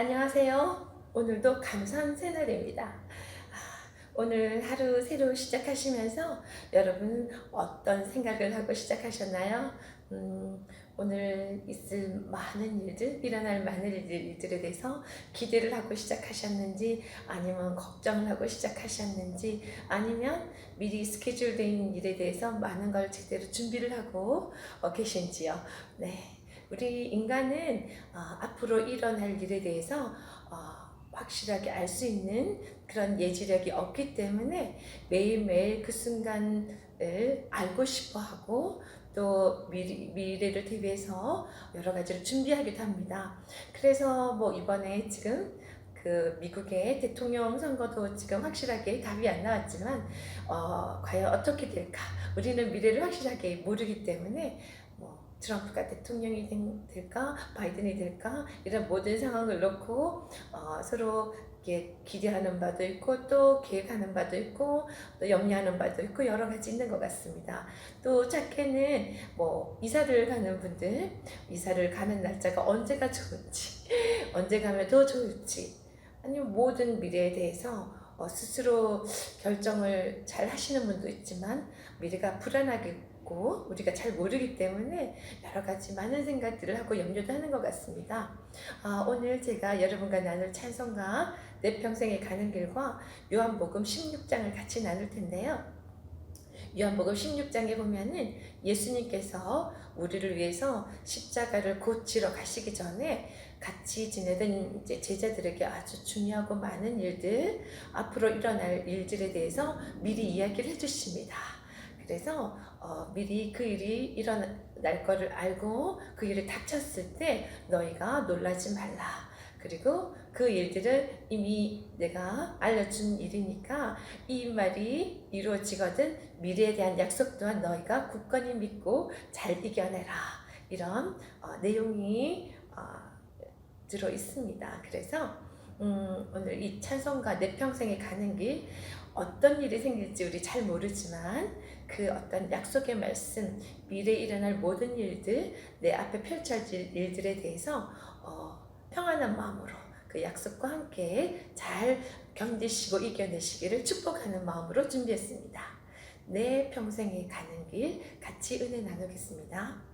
안녕하세요. 오늘도 감사한 새날입니다. 아, 오늘 하루 새로 시작하시면서 여러분 어떤 생각을 하고 시작하셨나요? 음, 오늘 있을 많은 일들, 일어날 많은 일들, 일들에 대해서 기대를 하고 시작하셨는지, 아니면 걱정을 하고 시작하셨는지, 아니면 미리 스케줄되어 일에 대해서 많은 걸 제대로 준비를 하고 어, 계신지요? 네. 우리 인간은 어, 앞으로 일어날 일에 대해서 어, 확실하게 알 수 있는 그런 예지력이 없기 때문에 매일매일 그 순간을 알고 싶어 하고 또 미리, 미래를 대비해서 여러 가지를 준비하기도 합니다. 그래서 뭐 이번에 지금 그 미국의 대통령 선거도 지금 확실하게 답이 안 나왔지만 어, 과연 어떻게 될까? 우리는 미래를 확실하게 모르기 때문에 뭐 트럼프가 대통령이 된- 될까, 바이든이 될까 이런 모든 상황을 놓고 어, 서로 이렇게 기대하는 바도 있고 또 계획하는 바도 있고 또 염려하는 바도 있고 여러 가지 있는 것 같습니다. 또 작게는 뭐 이사를 가는 분들 이사를 가는 날짜가 언제가 좋을지 언제 가면 더 좋을지 아니면 모든 미래에 대해서 어, 스스로 결정을 잘 하시는 분도 있지만 미래가 불안하 겠고 우리가 잘 모르기 때문에 여러 가지 많은 생각들을 하고 염려도 하는 것 같습니다. 아, 오늘 제가 여러분과 나눌 찬송가 내 평생에 가는 길과 요한복음 16장을 같이 나눌 텐데요. 요한복음 16장에 보면은 예수님께서 우리를 위해서 십자가를 고치러 가시기 전에 같이 지내던 이제 제자들에게 아주 중요하고 많은 일들, 앞으로 일어날 일들에 대해서 미리 이야기를 해주십니다. 그래서 어, 미리 그 일이 일어날 거를 알고 그 일을 닥쳤을 때 너희가 놀라지 말라. 그리고 그 일들을 이미 내가 알려준 일이니까 이 말이 이루어지거든 미래에 대한 약속 또한 너희가 굳건히 믿고 잘 이겨내라. 이런 어, 내용이 어, 들어 있습니다. 그래서 음, 오늘 이 찬송가 내 평생에 가는 길 어떤 일이 생길지 우리 잘 모르지만 그 어떤 약속의 말씀 미래에 일어날 모든 일들 내 앞에 펼쳐질 일들에 대해서 어, 평안한 마음으로 그 약속과 함께 잘 견디시고 이겨내시기를 축복하는 마음으로 준비했습니다. 내 평생에 가는 길 같이 은혜 나누겠습니다.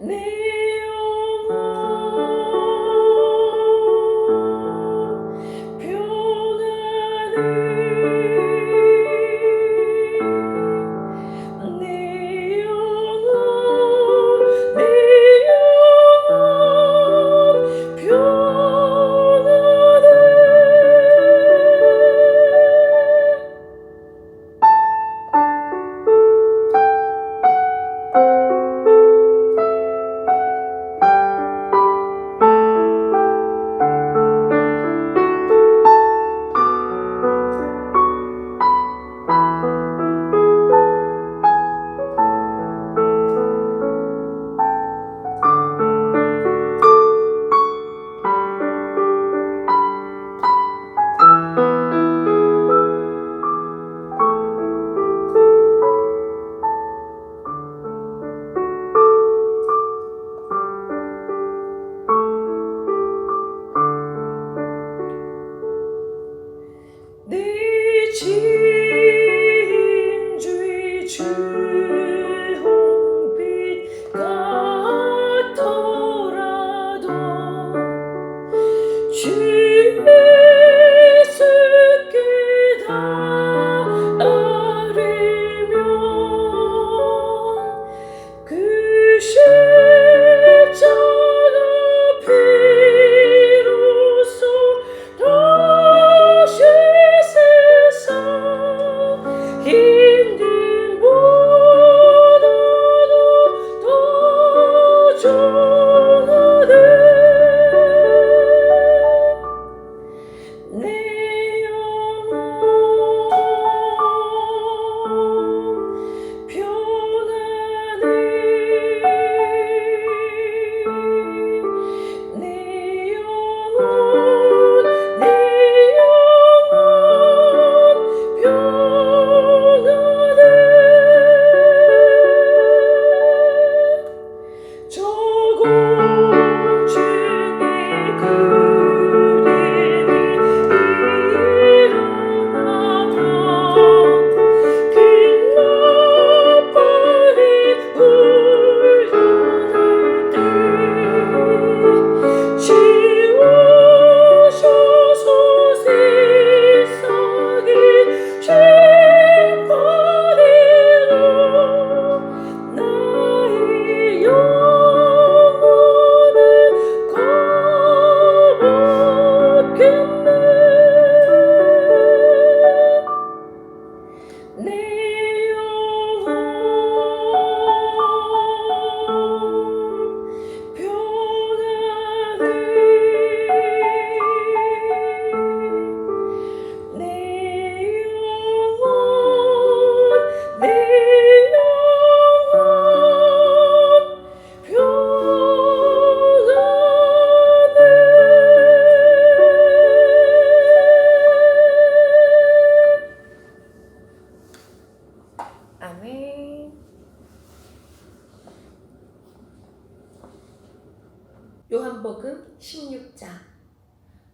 ね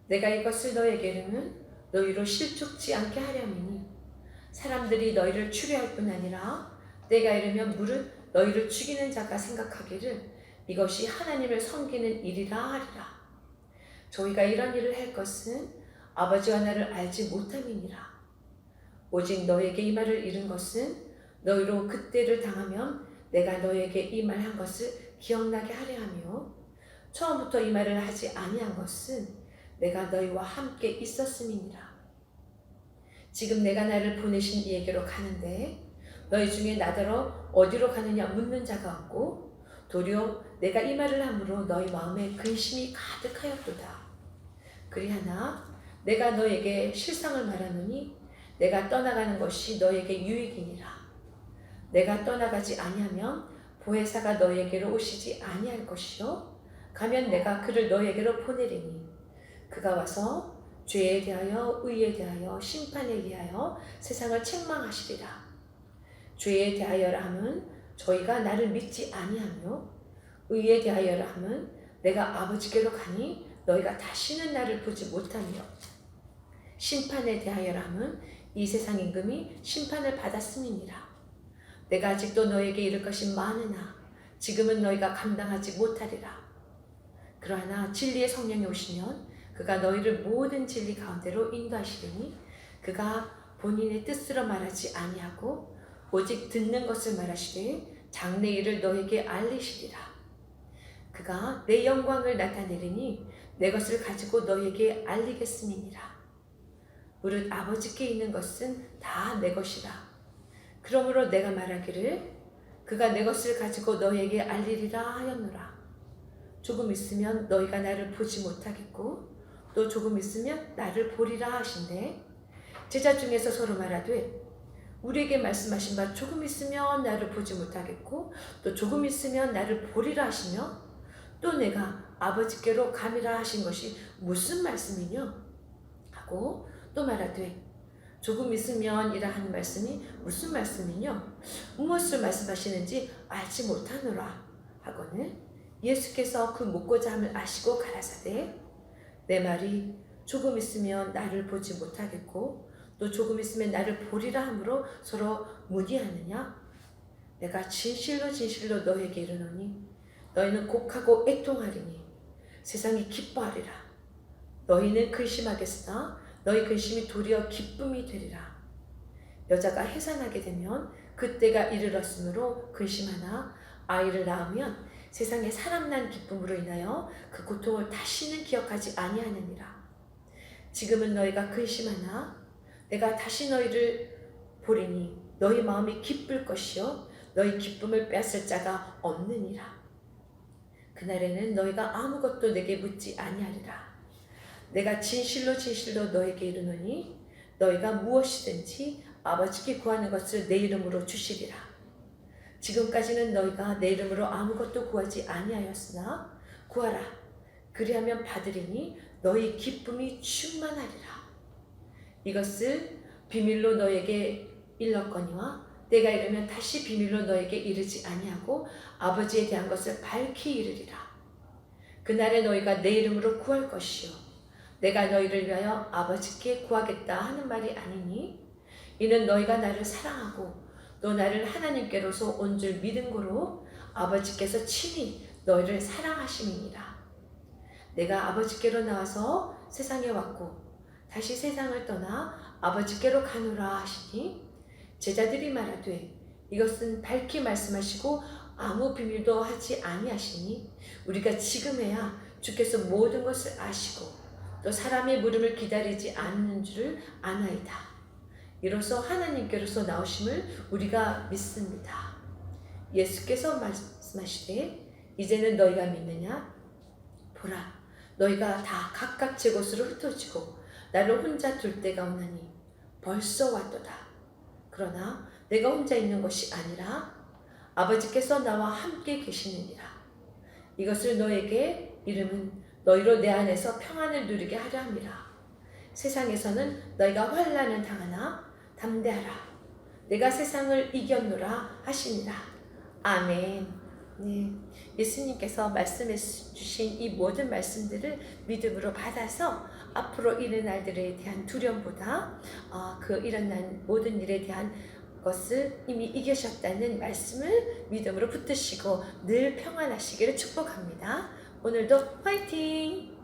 내가 이것을 너에게 이르면 너희로 실족지 않게 하려니니 사람들이 너희를 추리할 뿐 아니라 내가 이르면 무릇 너희를 죽이는 자가 생각하기를 이것이 하나님을 섬기는 일이라 하리라. 저희가 이런 일을 할 것은 아버지와 나를 알지 못함이니라. 오직 너에게 이 말을 이룬 것은 너희로 그때를 당하면 내가 너에게 이 말 한 것을 기억나게 하려 하며 처음부터 이 말을 하지 아니한 것은 내가 너희와 함께 있었음이니라. 지금 내가 나를 보내신 이에게로 가는데 너희 중에 나더러 어디로 가느냐 묻는 자가 없고 도리어 내가 이 말을 함으로 너희 마음에 근심이 가득하였도다. 그리하나 내가 너에게 실상을 말하노니 내가 떠나가는 것이 너에게 유익이니라. 내가 떠나가지 아니하면 보혜사가 너에게로 오시지 아니할 것이요 가면 내가 그를 너에게로 보내리니 그가 와서 죄에 대하여 의에 대하여 심판에 대하여 세상을 책망하시리라. 죄에 대하여라 함은 저희가 나를 믿지 아니하며 의에 대하여라 함은 내가 아버지께로 가니 너희가 다시는 나를 보지 못하며 심판에 대하여라 함은 이 세상 임금이 심판을 받았음이니라. 내가 아직도 너에게 이를 것이 많으나 지금은 너희가 감당하지 못하리라. 그러나 진리의 성령이 오시면 그가 너희를 모든 진리 가운데로 인도하시리니 그가 본인의 뜻으로 말하지 아니하고 오직 듣는 것을 말하시되 장래 일을 너에게 알리시리라. 그가 내 영광을 나타내리니 내 것을 가지고 너에게 알리겠음이니라. 무릇 아버지께 있는 것은 다 내 것이라. 그러므로 내가 말하기를 그가 내 것을 가지고 너에게 알리리라 하였노라. 조금 있으면 너희가 나를 보지 못하겠고 또 조금 있으면 나를 보리라 하신대 제자 중에서 서로 말하되 우리에게 말씀하신 바 조금 있으면 나를 보지 못하겠고 또 조금 있으면 나를 보리라 하시며 또 내가 아버지께로 감이라 하신 것이 무슨 말씀이뇨? 하고 또 말하되 조금 있으면 이라 하는 말씀이 무슨 말씀이뇨? 무엇을 말씀하시는지 알지 못하노라 하고는 예수께서 그 묻고자 함을 아시고 가라사대 내 말이 조금 있으면 나를 보지 못하겠고 또 조금 있으면 나를 보리라 함으로 서로 무디하느냐? 내가 진실로 진실로 너에게 이르노니 너희는 곡하고 애통하리니 세상이 기뻐하리라. 너희는 근심하겠으나 너희 근심이 도리어 기쁨이 되리라. 여자가 해산하게 되면 그때가 이르렀으므로 근심하나 아이를 낳으면 세상에 사람 난 기쁨으로 인하여 그 고통을 다시는 기억하지 아니하느니라. 지금은 너희가 근심하나 내가 다시 너희를 보리니 너희 마음이 기쁠 것이요 너희 기쁨을 뺏을 자가 없느니라. 그날에는 너희가 아무것도 내게 묻지 아니하리라. 내가 진실로 진실로 너에게 이르노니 너희가 무엇이든지 아버지께 구하는 것을 내 이름으로 주시리라. 지금까지는 너희가 내 이름으로 아무것도 구하지 아니하였으나 구하라. 그리하면 받으리니 너희 기쁨이 충만하리라. 이것을 비밀로 너에게 일렀거니와 때가 이르면 다시 비밀로 너에게 이르지 아니하고 아버지에 대한 것을 밝히 이르리라. 그날에 너희가 내 이름으로 구할 것이요 내가 너희를 위하여 아버지께 구하겠다 하는 말이 아니니 이는 너희가 나를 사랑하고 또 나를 하나님께로서 온 줄 믿은 고로 아버지께서 친히 너희를 사랑하심이니라. 내가 아버지께로 나와서 세상에 왔고 다시 세상을 떠나 아버지께로 가노라 하시니 제자들이 말하되 이것은 밝히 말씀하시고 아무 비밀도 하지 아니하시니 우리가 지금에야 주께서 모든 것을 아시고 또 사람의 물음을 기다리지 않는 줄을 아나이다. 이로써 하나님께로서 나오심을 우리가 믿습니다. 예수께서 말씀하시되 이제는 너희가 믿느냐? 보라 너희가 다 각각 제 곳으로 흩어지고 나를 혼자 둘 때가 오나니 벌써 왔도다. 그러나 내가 혼자 있는 것이 아니라 아버지께서 나와 함께 계시느니라. 이것을 너에게 이름은 너희로 내 안에서 평안을 누리게 하려 함이라. 세상에서는 너희가 환란을 당하나 담대하라. 내가 세상을 이겼노라 하시니라. 아멘. 네. 예수님께서 말씀해 주신 이 모든 말씀들을 믿음으로 받아서 앞으로 이른 날들에 대한 두려움보다 어, 그 일어난 모든 일에 대한 것을 이미 이기셨다는 말씀을 믿음으로 붙드시고 늘 평안하시기를 축복합니다. 오늘도 화이팅!